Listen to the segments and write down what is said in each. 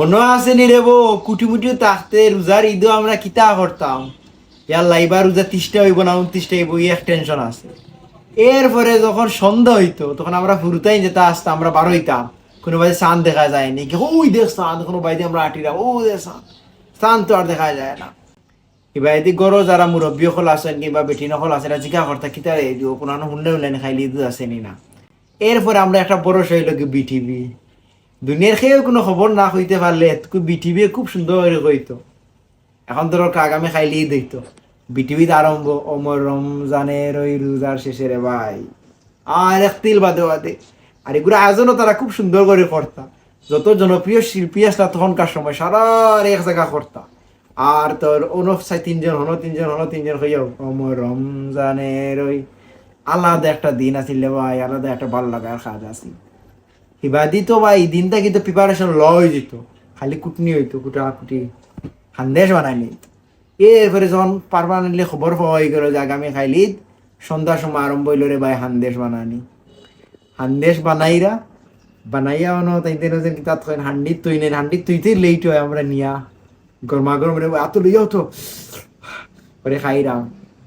মনে আছে নি রে বো? কুটি মুটি তাকতে রোজার ঈদও আমরা কিতা করতাম। ইয়াল্লা এবার রোজা তিরিশটা হইব না উনত্রিশটা হইব এক টেনশন আছে। এরপরে যখন সন্ধ্যা হইতো, তখন আমরা ফুরুতাই যেতে আসতাম আমরা বার হইতাম। কোনো বাড়ি চাঁদ দেখা যায়নি কি ওই দেখ চাঁদ, কোনো বাড়িতে আমরা আটিরা ও দেখ চাঁদ। চাঁদ তো আর দেখা যায় না। এবার এদি গরো যারা মুরব্বী সকল আছেন কিংবা বেটি নকল আছে এরা জিজ্ঞা করতা কিতা দিও, কোনো হুন্ডে হুন্ডে খাইলি দুধ আসেনি না এরপরে আমরা একটা বড় শৈল কি বিটিভি দুনিয়ার খেয়েও কোনো খবর না হইতে পারলে বিটিভি খুব সুন্দর করে কইতো এখন ধরো আগামী খাইলেই দিত বিটিভিতে আরম্ভ অমর রমজানের ওই রোজার শেষে রে ভাই আর এক তিল বাদে বাদে। আর এগুলো আয়োজনও তারা খুব সুন্দর করে করতা যত জনপ্রিয় শিল্পী আসলা তখনকার সময় সারা এক জায়গা করতা আর তোর অন্য সাই তিনজন হলো তিনজন হলো তিনজন হইয়াও অমর রমজানের ওই আলাদা একটা দিন আছিল ভাই আলাদা একটা ভালো লাগার কাজ আছিল। হিবাদি বা এই দিনটা কিন্তু প্রিপারেশন ল হয়ে যেত। খালি কুটনি হইতো, কুটা কুটি। হান্দেশ বানাই নিত। এরপরে যখন পারমানেন্টলি খবর পাওয়া হয়ে গেল যে আগামী খাইলিদ সন্ধ্যার সময় আরম্ভ হইল রে ভাই হান্দেশ বানানি। হান্দেশ বানাইরা, বানাইয়া অন তাইতে নজেন কি তাত কইন, হান্ডিত তুই নেন হান্ডিত তুইতে লেট হয়, আমরা নিয়া। গরমা গরম রে এত লইয়াও তো পরে খাইরাম।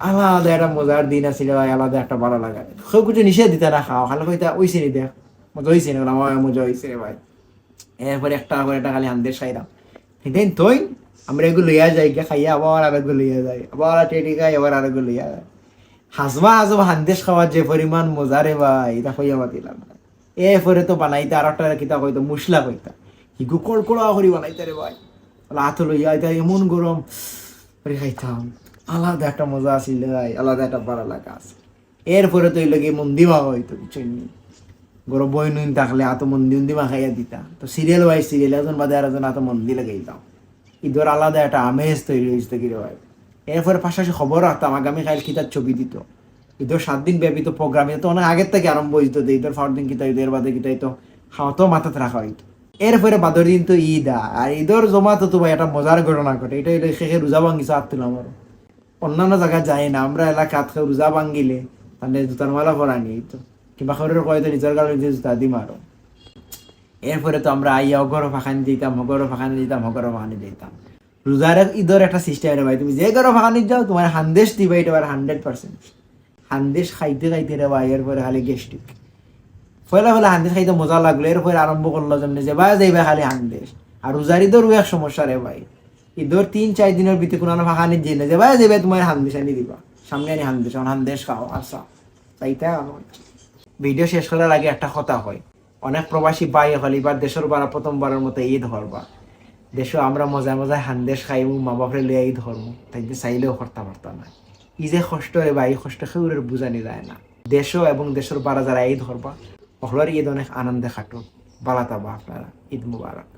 আলাদা একটা মজার দিন আছিল আলাদা একটা ভালো লাগা। কেউ কিছু নিষেধ দিতে না খাও, খালি কইতা ওইছে নি দেখ মজা হয়েছে না আমার মজা হয়েছে রে ভাই। এরপরে একটা খালি হান্দেশ খাইরাম সেদিন তুই আমরা এগুলো লইয়া যাই খাইয়া আবার আরেকগুলো লইয়া যাই, আবার টেটি লইয়া যাই। হাসবা হাসবা হান্দেশ খাওয়ার যে পরিমাণ মজা রে ভাই, এটা কইয়া পাতিলাম না। এরপরে তো বানাইতে, আর একটা কিতা কইতো মুসলা কইতা। হিগু কড়কড়া করি বানাইতে রে ভাই। হাত লইয়া এটা এমন গরম। করে খাইতাম, আলাদা একটা মজা আছিল ভাই, আলাদা একটা ভালো লাগা আছে। এরপরে তো এই লগে মন্দিমা হইতো বুঝছেন গরম বই নুন থাকলে আতো মন্দি উন্দিমা খাইয়া দিতা তো সিরিয়াল ওয়াইজ সিরিয়াল একজন বাদে আর আতো মন্দি লাগাইতাম ঈদের আলাদা একটা আমেজ তৈরি হয়েছে কি রে ভাই এরপরে পাশাপাশি খবর রাখতাম আগামী কাল কিতার ছবি দিত। ঈদের সাত দিন ব্যাপী তো প্রোগ্রামে তো অনেক আগের থেকে আরম্ভ হইতো ঈদের ফার দিন কিতা ঈদের বাদে কিতা তো খাওয়াতেও মাথাতে রাখা হইতো এরপরে বাদর দিন তো ঈদ। আর ঈদের জমাতো তো ভাই একটা মজার ঘটনা ঘটে। এটা এটা শেষে রোজা ভাঙ্গিছে আত্মলাম আর অন্যান্য জায়গায় যায় না। আমরা এলাকাত রোজা ভাঙ্গিলে মানে জুতার মালা পরা নিই তো কিংবা খবরের কয়তো নিজের কারণে যে জুতা দিম আরও এরপরে তো আমরা আইয়া অগর ফাঁকানি দিতাম হগর ফাঁকানি দিতাম হগর ফাঁকানি দিতাম রোজার ঈদের একটা সিস্টেম রে ভাই তুমি যে গরো ফাঁকানি যাও তোমার হান্দেশ দিবা এটা আবার হান্ড্রেড পার্সেন্ট হান্দেশ খাইতে খাইতে রে ভাই এরপরে খালি গেস্টিক ফলে ফলে হান্দেশ খাইতে মজা লাগল এরপরে আরম্ভ করল যেমনি যে ভাই যাইবা খালি হান্দেশ আর রোজার ঈদেরও এক সমস্যা রে ভাই ঈদের তিন চার দিনের ভিতরে কোনো ফাঁকানি জেনে যে ভাই যাইবা তোমার হান্দেশ আনি দিবা সামনে আনি হান্দেশ হান্দেশ খাও আসা তাইতে আমার ভিডিও শেষ করার আগে একটা কথা হয়। অনেক প্রবাসী বাই হল, এবার দেশের বারা প্রথমবারের মতো ঈদ হরবা। দেশে আমরা মজায় মজায় হান্দেশ এবং মা বাপরে লিয়া ঈদ হরম। তাই চাইলেও করতে পারতাম না। ই যে কষ্ট রে বা এই কষ্ট খেয়ে বুঝানি যায় না। দেশও এবং দেশের বারা যারা ঈদ হরবা অহলার ঈদ অনেক আনন্দে খাটো বালাতাবা আপনারা। ঈদ মুবারক।